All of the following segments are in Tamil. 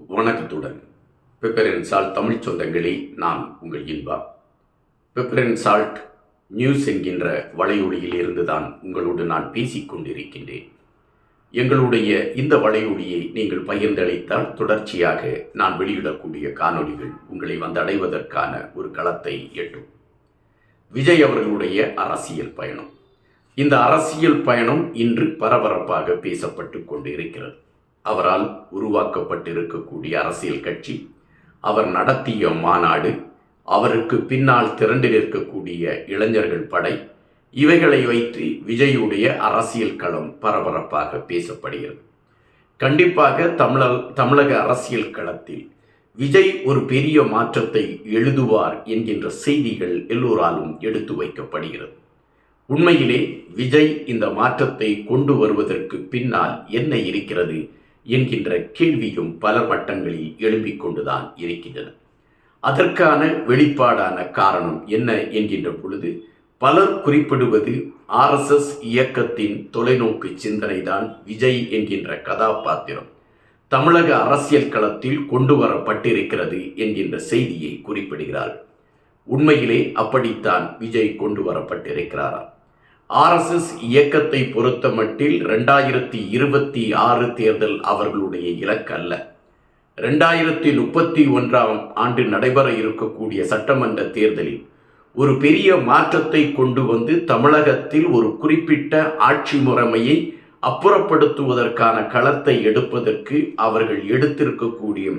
வணக்கத்துடன். பெப்பரின் சால்ட் தமிழ் சொந்தங்களே நான் உங்கள் இன்பா. பெப்பரின் சால்ட் நியூஸ் என்கின்ற வலையொலியில் இருந்துதான் உங்களோடு நான் பேசிக் கொண்டிருக்கின்றேன். எங்களுடைய இந்த வலையொலியை நீங்கள் பகிர்ந்தளித்தால் தொடர்ச்சியாக நான் வெளியிடக்கூடிய காணொளிகள் உங்களை வந்தடைவதற்கான ஒரு களத்தை எட்டும். விஜய் அவர்களுடைய அரசியல் பயணம். இந்த அரசியல் பயணம் இன்று பரபரப்பாக பேசப்பட்டு கொண்டு இருக்கிறது அவரால் உருவாக்கப்பட்டிருக்கக்கூடிய அரசியல் கட்சி அவர் நடத்திய மாநாடு அவருக்கு பின்னால் திரண்டு நிற்கக்கூடிய இளைஞர்கள் படை இவைகளை வைத்து விஜயுடைய அரசியல் களம் பரபரப்பாக பேசப்படுகிறது. கண்டிப்பாக தமிழ தமிழக அரசியல் களத்தில் விஜய் ஒரு பெரிய மாற்றத்தை எழுதுவார் என்கின்ற செய்திகள் எல்லோராலும் எடுத்து வைக்கப்படுகிறது. உண்மையிலே விஜய் இந்த மாற்றத்தை கொண்டு வருவதற்கு பின்னால் என்ன இருக்கிறது என்கின்ற கேள்வியும் பல மட்டங்களில் எழும்பிக் கொண்டுதான் இருக்கின்றன. அதற்கான வெளிப்பாடான காரணம் என்ன என்கின்ற பொழுது பலர் குறிப்பிடுவது ஆர்எஸ்எஸ் இயக்கத்தின் தொலைநோக்கு சிந்தனைதான் விஜய் என்கின்ற கதாபாத்திரம். தமிழக அரசியல் களத்தில் கொண்டு வரப்பட்டிருக்கிறது என்கின்ற செய்தியை குறிப்பிடுகிறார்கள். உண்மையிலே அப்படித்தான் விஜய் கொண்டு வரப்பட்டிருக்கிறாராம் ஆர்எஸ்எஸ் இயக்கத்தை பொறுத்த மட்டில் ரெண்டாயிரத்தி இருபத்தி ஆறு தேர்தல் அவர்களுடைய இலக்கு அல்ல. ரெண்டாயிரத்தி முப்பத்தி ஒன்றாம் ஆண்டு நடைபெற இருக்கக்கூடிய சட்டமன்ற தேர்தலில் ஒரு பெரிய மாற்றத்தை கொண்டு வந்து தமிழகத்தில் ஒரு குறிப்பிட்ட ஆட்சி முறைமையை அப்புறப்படுத்துவதற்கான களத்தை எடுப்பதற்கு அவர்கள் எடுத்திருக்கக்கூடிய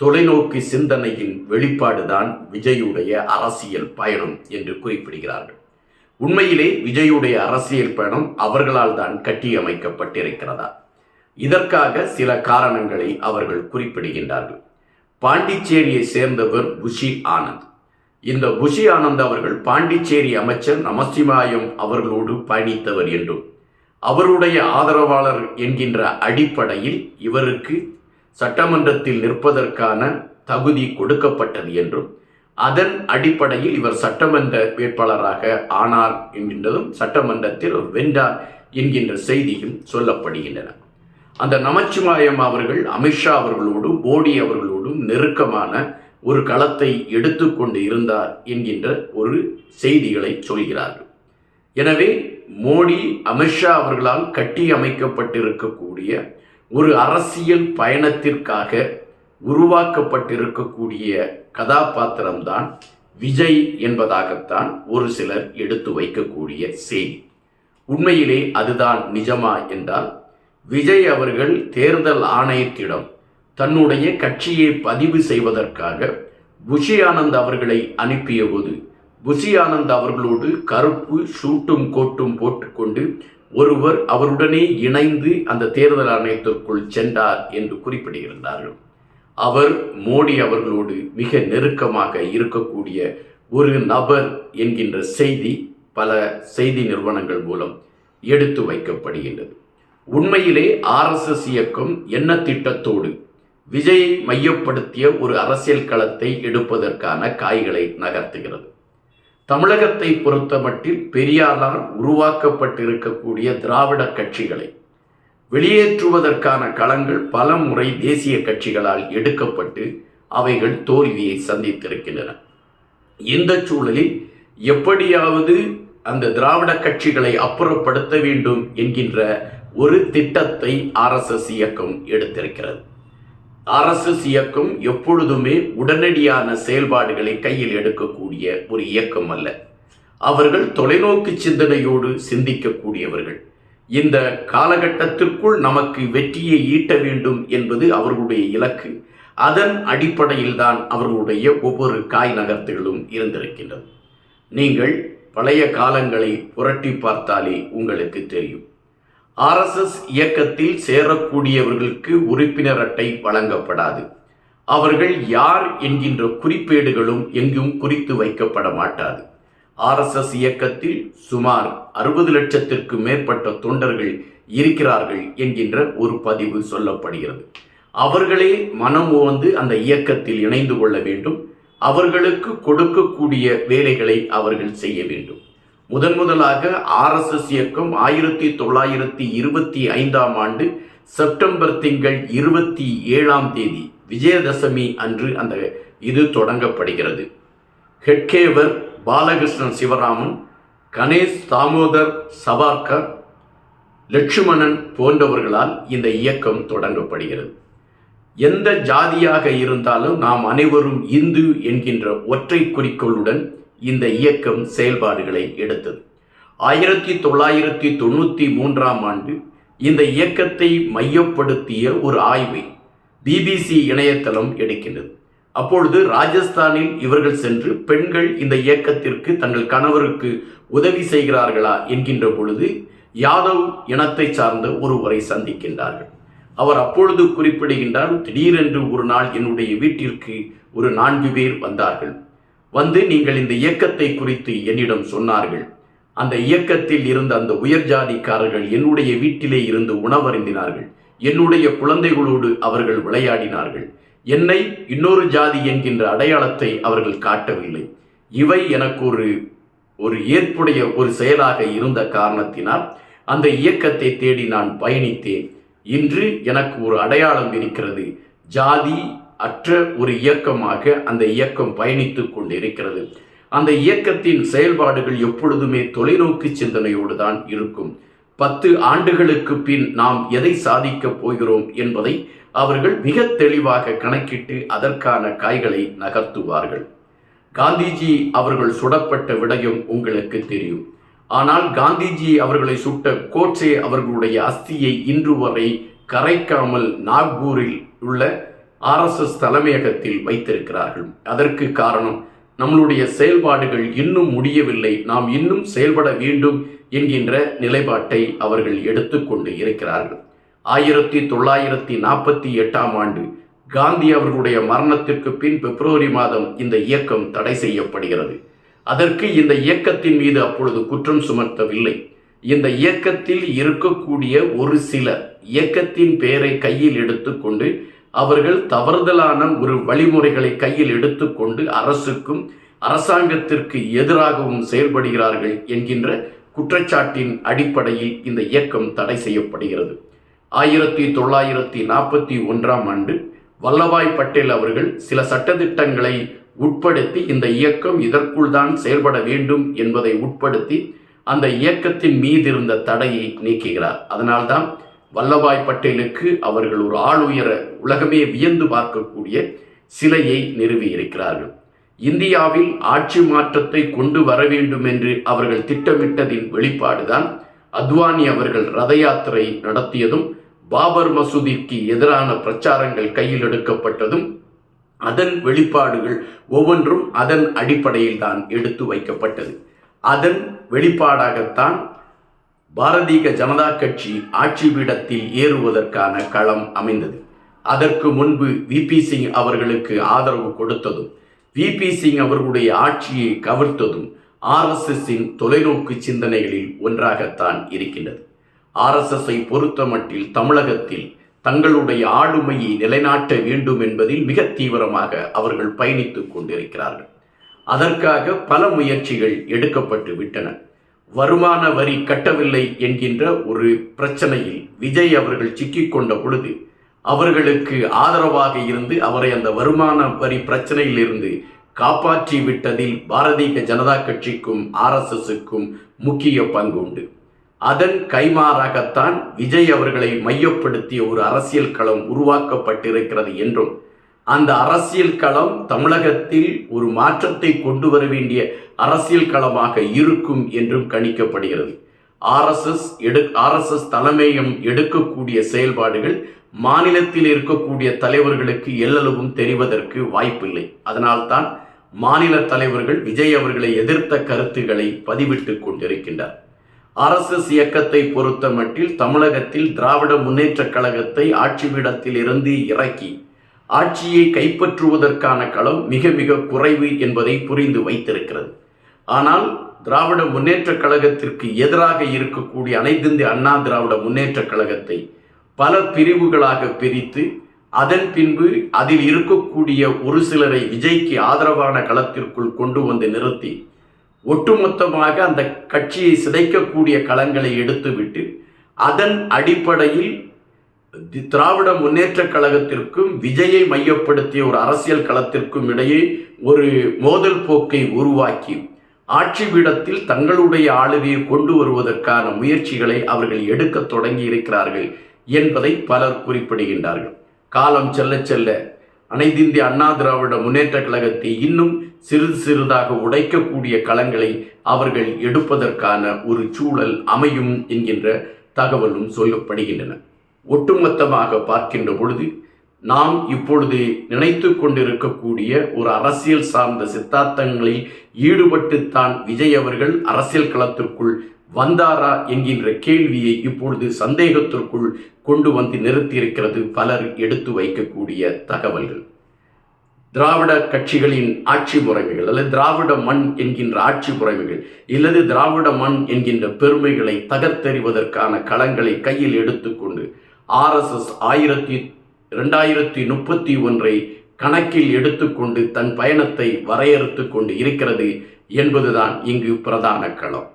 தொலைநோக்கு சிந்தனையின் வெளிப்பாடுதான் விஜயுடைய அரசியல் பயணம் என்று குறிப்பிடுகிறார்கள். உண்மையிலே விஜயுடைய அரசியல் பயணம் அவர்களால் தான் கட்டியமைக்கப்பட்டிருக்கிறதா? இதற்காக சில காரணங்களை அவர்கள் குறிப்பிடுகின்றார்கள். பாண்டிச்சேரியை சேர்ந்தவர் புஷி ஆனந்த். இந்த புஷி ஆனந்த் அவர்கள் பாண்டிச்சேரி அமைச்சர் நமசிவாயம் அவர்களோடு பயணித்தவர் என்றும் அவருடைய ஆதரவாளர் என்கின்ற அடிப்படையில் இவருக்கு சட்டமன்றத்தில் நிற்பதற்கான தகுதி கொடுக்கப்பட்டது என்றும் அதன் அடிப்படையில் இவர் சட்டமன்ற வேட்பாளராக ஆனார் என்கின்றதும் சட்டமன்றத்தில் ஒரு வென்றார் என்கின்ற செய்தியும் சொல்லப்படுகின்றன. அந்த நமச்சிவாயம் அவர்கள் அமித்ஷா அவர்களோடும் மோடி அவர்களோடும் நெருக்கமான ஒரு களத்தை எடுத்துக்கொண்டு இருந்தார் என்கின்ற ஒரு செய்திகளை சொல்கிறார்கள். எனவே மோடி அமித்ஷா அவர்களால் கட்டி அமைக்கப்பட்டிருக்கக்கூடிய ஒரு அரசியல் பயணத்திற்காக உருவாக்கப்பட்டிருக்கக்கூடிய கதாபாத்திரம்தான் விஜய் என்பதாகத்தான் ஒரு சிலர் எடுத்து வைக்கக்கூடிய செய்தி. உண்மையிலே அதுதான் நிஜமா என்றால் விஜய் அவர்கள் தேர்தல் ஆணையத்திடம் தன்னுடைய கட்சியை பதிவு செய்வதற்காக புஷி ஆனந்த் அவர்களை அனுப்பிய போது புஷி ஆனந்த் அவர்களோடு கருப்பு ஷூட்டும் கோட்டும் போட்டுக்கொண்டு ஒருவர் அவருடனே இணைந்து அந்த தேர்தல் ஆணையத்திற்குள் சென்றார் என்று குறிப்பிட்டிருந்தார்கள். அவர் மோடி அவர்களோடு மிக நெருக்கமாக இருக்கக்கூடிய ஒரு நபர் என்கின்ற செய்தி பல செய்தி நிறுவனங்கள் மூலம் எடுத்து வைக்கப்படுகின்றது. உண்மையிலே ஆர்எஸ்எஸ் இயக்கம் என்ன திட்டத்தோடு விஜயை மையப்படுத்திய ஒரு அரசியல் களத்தை எடுப்பதற்கான காய்களை நகர்த்துகிறது. தமிழகத்தை பொறுத்தமட்டில் பெரியாரால் உருவாக்கப்பட்டிருக்கக்கூடிய திராவிட கட்சிகளை வெளியேற்றுவதற்கான களங்கள் பல முறை தேசிய கட்சிகளால் எடுக்கப்பட்டு அவைகள் தோல்வியை சந்தித்திருக்கின்றன. இந்த சூழலில் எப்படியாவது அந்த திராவிட கட்சிகளை அப்புறப்படுத்த வேண்டும் என்கின்ற ஒரு திட்டத்தை ஆர்எஸ்எஸ் இயக்கம் எடுத்திருக்கிறது. ஆர்எஸ்எஸ் இயக்கம் எப்பொழுதுமே உடனடியான செயல்பாடுகளை கையில் எடுக்கக்கூடிய ஒரு இயக்கம் அல்ல. அவர்கள் தொலைநோக்கு சிந்தனையோடு சிந்திக்கக்கூடியவர்கள். இந்த காலகட்டத்திற்குள் நமக்கு வெற்றியை ஈட்ட வேண்டும் என்பது அவர்களுடைய இலக்கு. அதன் அடிப்படையில் தான் அவர்களுடைய ஒவ்வொரு காய் நகர்த்துகளும் இருந்திருக்கின்றது. நீங்கள் பழைய காலங்களை புரட்டி பார்த்தாலே உங்களுக்கு தெரியும். ஆர்எஸ்எஸ் இயக்கத்தில் சேரக்கூடியவர்களுக்கு உறுப்பினர் அட்டை வழங்கப்படாது. அவர்கள் யார் என்கின்ற குறிப்பேடுகளும் எங்கும் குறித்து வைக்கப்பட மாட்டாது. ஆர்எஸ்எஸ் இயக்கத்தில் சுமார் அறுபது லட்சத்திற்கு மேற்பட்ட தொண்டர்கள் இருக்கிறார்கள் என்கின்ற ஒரு பதிவு சொல்லப்படுகிறது. அவர்களே மனம் ஓந்து அந்த இயக்கத்தில் இணைந்து கொள்ள வேண்டும். அவர்களுக்கு கொடுக்கக்கூடிய வேலைகளை அவர்கள் செய்ய வேண்டும். முதன் முதலாக ஆர்எஸ்எஸ் இயக்கம் ஆயிரத்தி தொள்ளாயிரத்தி இருபத்தி ஐந்தாம் ஆண்டு செப்டம்பர் திங்கள் இருபத்தி ஏழாம் தேதி விஜயதசமி அன்று அந்த இது தொடங்கப்படுகிறது. ஹெட்கேவர் பாலகிருஷ்ணன் சிவராமன் கணேஷ் தாமோதர் சவார்கர் லட்சுமணன் போன்றவர்களால் இந்த இயக்கம் தொடங்கப்படுகிறது. எந்த ஜாதியாக இருந்தாலும் நாம் அனைவரும் இந்து என்கின்ற ஒற்றை குறிக்கோளுடன் இந்த இயக்கம் செயல்பாடுகளை எடுத்தது. ஆயிரத்தி தொள்ளாயிரத்தி தொண்ணூற்றி மூன்றாம் ஆண்டு இந்த இயக்கத்தை மையப்படுத்திய ஒரு ஆய்வை பிபிசி இணையதளம் எடுக்கின்றது. அப்பொழுது ராஜஸ்தானில் இவர்கள் சென்று பெண்கள் இந்த இயக்கத்திற்கு தங்கள் கணவருக்கு உதவி செய்கிறார்களா என்கின்ற பொழுது யாதவ் இனத்தை சார்ந்த ஒருவரை சந்திக்கின்றார்கள். அவர் அப்பொழுது குறிப்பிடுகின்றார் திடீரென்று ஒரு நாள் என்னுடைய வீட்டிற்கு ஒரு நான்கு பேர் வந்தார்கள். வந்து நீங்கள் இந்த இயக்கத்தை குறித்து என்னிடம் சொன்னார்கள். அந்த இயக்கத்தில் இருந்த அந்த உயர் ஜாதிக்காரர்கள் என்னுடைய வீட்டிலே இருந்து உணவருந்தினார்கள். என்னுடைய குழந்தைகளோடு அவர்கள் விளையாடினார்கள். என்னை இன்னொரு ஜாதி என்கின்ற அடையாளத்தை அவர்கள் காட்டவில்லை. இவை எனக்கு ஒரு ஒரு ஏற்புடைய ஒரு செயலாக இருந்த காரணத்தினால் அந்த இயக்கத்தை தேடி நான் பயணித்தேன். இன்று எனக்கு ஒரு அடையாளம் இருக்கிறது. ஜாதி அற்ற ஒரு இயக்கமாக அந்த இயக்கம் பயணித்துக் கொண்டிருக்கிறது. அந்த இயக்கத்தின் செயல்பாடுகள் எப்பொழுதுமே தொலைநோக்கு சிந்தனையோடு தான் இருக்கும். பத்து ஆண்டுகளுக்கு பின் நாம் எதை சாதிக்கப் போகிறோம் என்பதை அவர்கள் மிக தெளிவாக கணக்கிட்டு அதற்கான காய்களை நகர்த்துவார்கள். காந்திஜி அவர்கள் சுடப்பட்ட விடயம் உங்களுக்கு தெரியும். ஆனால் காந்திஜி அவர்களை சுட்ட கோட்சே அவர்களுடைய அஸ்தியை இன்று வரை கரைக்காமல் நாக்பூரில் உள்ள ஆர்எஸ்எஸ் தலைமையகத்தில் வைத்திருக்கிறார்கள். அதற்கு காரணம் நம்மளுடைய செயல்பாடுகள் இன்னும் முடியவில்லை நாம் இன்னும் செயல்பட வேண்டும் என்கின்ற நிலைப்பாட்டை அவர்கள் எடுத்துக்கொண்டு இருக்கிறார்கள். ஆயிரத்தி தொள்ளாயிரத்தி நாற்பத்தி எட்டாம் ஆண்டு காந்தி அவர்களுடைய மரணத்திற்கு பின் பிப்ரவரி மாதம் இந்த இயக்கம் தடை செய்யப்படுகிறது. அதற்கு இந்த இயக்கத்தின் மீது அப்பொழுது குற்றம் சுமத்தவில்லை. இந்த இயக்கத்தில் இருக்கக்கூடிய ஒரு சிலர் இயக்கத்தின் பெயரை கையில் எடுத்துக்கொண்டு அவர்கள் தவறுதலான ஒரு வழிமுறைகளை கையில் எடுத்துக்கொண்டு அரசுக்கும் அரசாங்கத்திற்கு எதிராகவும் செயல்படுகிறார்கள் என்கின்ற குற்றச்சாட்டின் அடிப்படையில் இந்த இயக்கம் தடை செய்யப்படுகிறது. ஆயிரத்தி தொள்ளாயிரத்தி நாற்பத்தி ஒன்றாம் ஆண்டு வல்லபாய் பட்டேல் அவர்கள் சில சட்டத்திட்டங்களை உட்படுத்தி இந்த இயக்கம் இதற்குள் தான் செயல்பட வேண்டும் என்பதை உட்படுத்தி அந்த இயக்கத்தின் மீது இருந்த தடையை நீக்குகிறார். அதனால்தான் வல்லபாய் பட்டேலுக்கு அவர்கள் ஒரு ஆளுயர உலகமே வியந்து பார்க்கக்கூடிய சிலையை நிறுவியிருக்கிறார்கள் இந்தியாவில் ஆட்சி மாற்றத்தை கொண்டு வர வேண்டும் என்று அவர்கள் திட்டமிட்டதின் வெளிப்பாடுதான் அத்வானி அவர்கள் ரத யாத்திரை நடத்தியதும் பாபர் மசூதிக்கு எதிரான பிரச்சாரங்கள் கையில் எடுக்கப்பட்டதும் அதன் வெளிப்பாடுகள் ஒவ்வொன்றும் அதன் அடிப்படையில் தான் எடுத்து வைக்கப்பட்டது. அதன் வெளிப்பாடாகத்தான் பாரதிய ஜனதா கட்சி ஆட்சி பீடத்தில் ஏறுவதற்கான களம் அமைந்தது. அதற்கு முன்பு விபி சிங் அவர்களுக்கு ஆதரவு கொடுத்ததும் விபி சிங் அவர்களுடைய ஆட்சியை கவிர்த்ததும் ஆர்எஸ்எஸ்ஸின் தொலைநோக்கு சிந்தனைகளில் ஒன்றாகத்தான் இருக்கின்றது. ஆர்எஸ்எஸ்ஸை பொறுத்தமட்டில் தமிழகத்தில் தங்களுடைய ஆளுமையை நிலைநாட்ட வேண்டும் என்பதில் மிக தீவிரமாக அவர்கள் பயணித்துக் கொண்டிருக்கிறார்கள். அதற்காக பல முயற்சிகள் எடுக்கப்பட்டு விட்டன. வருமான வரி கட்டவில்லை என்கின்ற ஒரு பிரச்சனையில் விஜய் அவர்கள் சிக்கிக்கொண்ட பொழுது அவர்களுக்கு ஆதரவாக இருந்து அவரை அந்த வருமான வரி பிரச்சனையிலிருந்து காப்பாற்றி விட்டதில் பாரதிய ஜனதா கட்சிக்கும் ஆர்எஸ்எஸுக்கும் முக்கிய பங்கு உண்டு. அதன் கைமாறாகத்தான் விஜய் அவர்களை மையப்படுத்திய ஒரு அரசியல் களம் உருவாக்கப்பட்டிருக்கிறது என்றும் அந்த அரசியல் களம் தமிழகத்தில் ஒரு மாற்றத்தை கொண்டு வர வேண்டிய அரசியல் களமாக இருக்கும் என்றும் கணிக்கப்படுகிறது. ஆர்எஸ்எஸ் எடு ஆர்எஸ்எஸ் தலைமையம் எடுக்கக்கூடிய செயல்பாடுகள் மாநிலத்தில் இருக்கக்கூடிய தலைவர்களுக்கு எல்லளவும் தெரிவதற்கு வாய்ப்பில்லை. அதனால்தான் மாநில தலைவர்கள் விஜய் அவர்களை எதிர்த்த கருத்துக்களை பதிவிட்டு கொண்டிருக்கின்றார். ஆர்எஸ்எஸ் இயக்கத்தை பொறுத்த மட்டில் தமிழகத்தில் திராவிட முன்னேற்றக் கழகத்தை ஆட்சிபீடத்தில் இருந்து இறக்கி ஆட்சியை கைப்பற்றுவதற்கான களம் மிக மிக குறைவு என்பதை புரிந்து வைத்திருக்கிறது. ஆனால் திராவிட முன்னேற்றக் கழகத்திற்கு எதிராக இருக்கக்கூடிய அனைத்திந்திய அண்ணா திராவிட முன்னேற்றக் கழகத்தை பல பிரிவுகளாக பிரித்து அதன் பின்பு அதில் இருக்கக்கூடிய ஒரு சிலரை விஜய்க்கு ஆதரவான களத்திற்குள் கொண்டு வந்து நிறுத்தி ஒட்டுமொத்தமாக அந்த கட்சியை சிதைக்கக்கூடிய களங்களை எடுத்துவிட்டு அதன் அடிப்படையில் தி- திராவிட முன்னேற்றக் கழகத்திற்கும் விஜயை மையப்படுத்திய ஒரு அரசியல் களத்திற்கும் இடையே ஒரு மோதல் போக்கை உருவாக்கி ஆட்சி பீடத்தில் தங்களுடைய ஆளுகையை கொண்டு வருவதற்கான முயற்சிகளை அவர்கள் எடுக்கத் தொடங்கி இருக்கிறார்கள் என்பதை பலர் குறிப்பிடுகின்றார்கள். காலம் செல்ல செல்ல அனைத்திந்திய அண்ணா திராவிட முன்னேற்ற கழகத்தை இன்னும் சிறிது சிறிதாக உடைக்கக்கூடிய களங்களை அவர்கள் எடுப்பதற்கான ஒரு சூழல் அமையும் என்கின்ற தகவலும் சொல்லப்படுகின்றன. ஒட்டுமொத்தமாக பார்க்கின்ற பொழுது நாம் இப்பொழுது நினைத்து கொண்டிருக்கக்கூடிய ஒரு அரசியல் சார்ந்த சித்தாந்தங்களில் ஈடுபட்டுத்தான் விஜய் அவர்கள் அரசியல் களத்திற்குள் வந்தாரா என்கின்ற கேள்வியை இப்பொழுது சந்தேகத்திற்குள் கொண்டு வந்து நிறுத்தியிருக்கிறது பலர் எடுத்து வைக்கக்கூடிய தகவல்கள். திராவிட கட்சிகளின் ஆட்சி முறைமைகள் அல்லது திராவிட மண் என்கின்ற ஆட்சி முறைமைகள் இல்லது திராவிட மண் என்கின்ற பெருமைகளை தகர்த்தெறிவதற்கான களங்களை கையில் எடுத்துக்கொண்டு ஆர்எஸ்எஸ் ஆயிரத்தி ரெண்டாயிரத்தி முப்பத்தி ஒன்றை கணக்கில் எடுத்துக்கொண்டு தன் பயணத்தை வரையறுத்து கொண்டு இருக்கிறது என்பதுதான் இங்கு பிரதான களம்.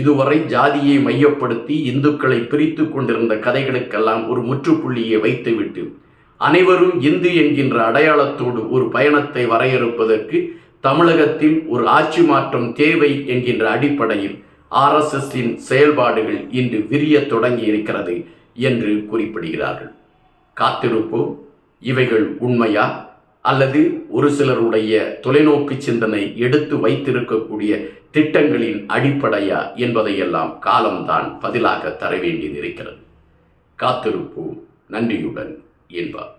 இதுவரை ஜாதியை மையப்படுத்தி இந்துக்களை பிரித்து கொண்டிருந்த கதைகளுக்கெல்லாம் ஒரு முற்றுப்புள்ளியை வைத்துவிட்டு அனைவரும் இந்து என்கின்ற அடையாளத்தோடு ஒரு பயணத்தை வரையறுப்பதற்கு தமிழகத்தில் ஒரு ஆட்சி மாற்றம் தேவை என்கின்ற அடிப்படையில் ஆர்எஸ்எஸ்ஸின் செயல்பாடுகள் இன்று விரிய தொடங்கி இருக்கிறது என்று குறிப்பிடுகிறார்கள். காத்திருப்போம். இவைகள் உண்மையா? அல்லது ஒரு சிலருடைய தொலைநோக்கு சிந்தனை எடுத்து வைத்திருக்கக்கூடிய திட்டங்களின் அடிப்படையா என்பதையெல்லாம் காலம்தான் பதிலாக தர வேண்டியது இருக்கிறது. காத்திருப்போம். நன்றியுடன் என்பார்